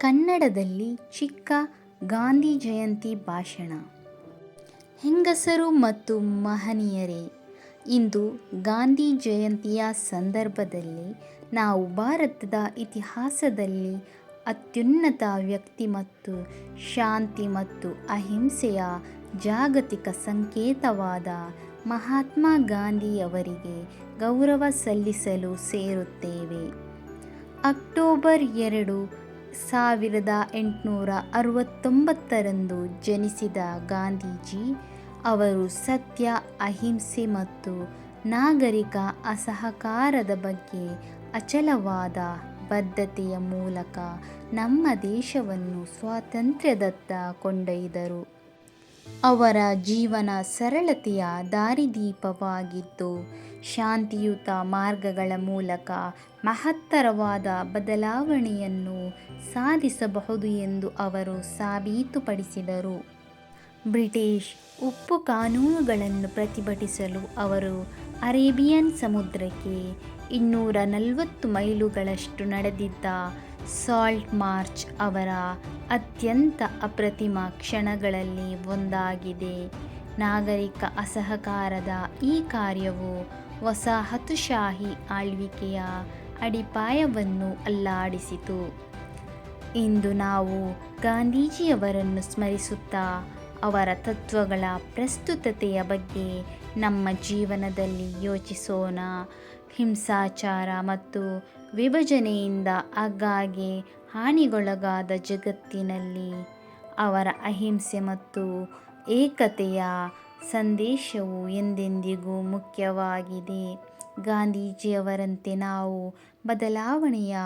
ಕನ್ನಡದಲ್ಲಿ ಚಿಕ್ಕ ಗಾಂಧಿ ಜಯಂತಿ ಭಾಷಣ ಹೆಂಗಸರು ಮತ್ತು ಮಹನೀಯರೇ ಇಂದು ಗಾಂಧಿ ಜಯಂತಿಯ ಸಂದರ್ಭದಲ್ಲಿ ನಾವು ಭಾರತದ ಇತಿಹಾಸದಲ್ಲಿ ಅತ್ಯುನ್ನತ ವ್ಯಕ್ತಿ ಮತ್ತು ಶಾಂತಿ ಮತ್ತು ಅಹಿಂಸೆಯ ಜಾಗತಿಕ ಸಂಕೇತವಾದ ಮಹಾತ್ಮ ಗಾಂಧಿಯವರಿಗೆ ಗೌರವ ಸಲ್ಲಿಸಲು ಸೇರುತ್ತೇವೆ. ಅಕ್ಟೋಬರ್ ಎರಡು, ಸಾವಿರದ ಎಂಟುನೂರ ಅರವತ್ತೊಂಬತ್ತರಂದು ಜನಿಸಿದ ಗಾಂಧೀಜಿ ಅವರು ಸತ್ಯ, ಅಹಿಂಸೆ ಮತ್ತು ನಾಗರಿಕ ಅಸಹಕಾರದ ಬಗ್ಗೆ ಅಚಲವಾದ ಬದ್ಧತೆಯ ಮೂಲಕ ನಮ್ಮ ದೇಶವನ್ನು ಸ್ವಾತಂತ್ರ್ಯದತ್ತ ಕೊಂಡೊಯ್ದರು. ಅವರ ಜೀವನ ಸರಳತೆಯ ದಾರಿದೀಪವಾಗಿದ್ದು, ಶಾಂತಿಯುತ ಮಾರ್ಗಗಳ ಮೂಲಕ ಮಹತ್ತರವಾದ ಬದಲಾವಣೆಯನ್ನು ಸಾಧಿಸಬಹುದು ಎಂದು ಅವರು ಸಾಬೀತುಪಡಿಸಿದರು. ಬ್ರಿಟಿಷ್ ಉಪ್ಪು ಕಾನೂನುಗಳನ್ನು ಪ್ರತಿಭಟಿಸಲು ಅವರು ಅರೇಬಿಯನ್ ಸಮುದ್ರಕ್ಕೆ ಇನ್ನೂರ ನಲವತ್ತು ಮೈಲುಗಳಷ್ಟು ನಡೆದಿದ್ದ ಸಾಲ್ಟ್ ಮಾರ್ಚ್ ಅವರ ಅತ್ಯಂತ ಅಪ್ರತಿಮ ಕ್ಷಣಗಳಲ್ಲಿ ಒಂದಾಗಿದೆ. ನಾಗರಿಕ ಅಸಹಕಾರದ ಈ ಕಾರ್ಯವು ವಸಾಹತುಶಾಹಿ ಆಳ್ವಿಕೆಯ ಅಡಿಪಾಯವನ್ನು ಅಲ್ಲಾಡಿಸಿತು. ಇಂದು ನಾವು ಗಾಂಧೀಜಿಯವರನ್ನು ಸ್ಮರಿಸುತ್ತಾ, ಅವರ ತತ್ವಗಳ ಪ್ರಸ್ತುತತೆಯ ಬಗ್ಗೆ ನಮ್ಮ ಜೀವನದಲ್ಲಿ ಯೋಚಿಸೋಣ. ಹಿಂಸಾಚಾರ ಮತ್ತು ವಿಭಜನೆಯಿಂದ ಆಗಾಗ್ಗೆ ಹಾನಿಗೊಳಗಾದ ಜಗತ್ತಿನಲ್ಲಿ ಅವರ ಅಹಿಂಸೆ ಮತ್ತು ಏಕತೆಯ ಸಂದೇಶವು ಎಂದೆಂದಿಗೂ ಮುಖ್ಯವಾಗಿದೆ. ಗಾಂಧೀಜಿಯವರಂತೆ ನಾವು ಬದಲಾವಣೆಯ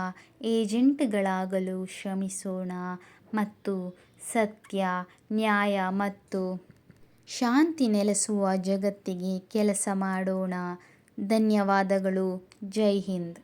ಏಜೆಂಟ್ಗಳಾಗಲು ಶ್ರಮಿಸೋಣ ಮತ್ತು ಸತ್ಯ, ನ್ಯಾಯ ಮತ್ತು ಶಾಂತಿ ನೆಲೆಸುವ ಜಗತ್ತಿಗೆ ಕೆಲಸ ಮಾಡೋಣ. ಧನ್ಯವಾದಗಳು. ಜೈ ಹಿಂದ್.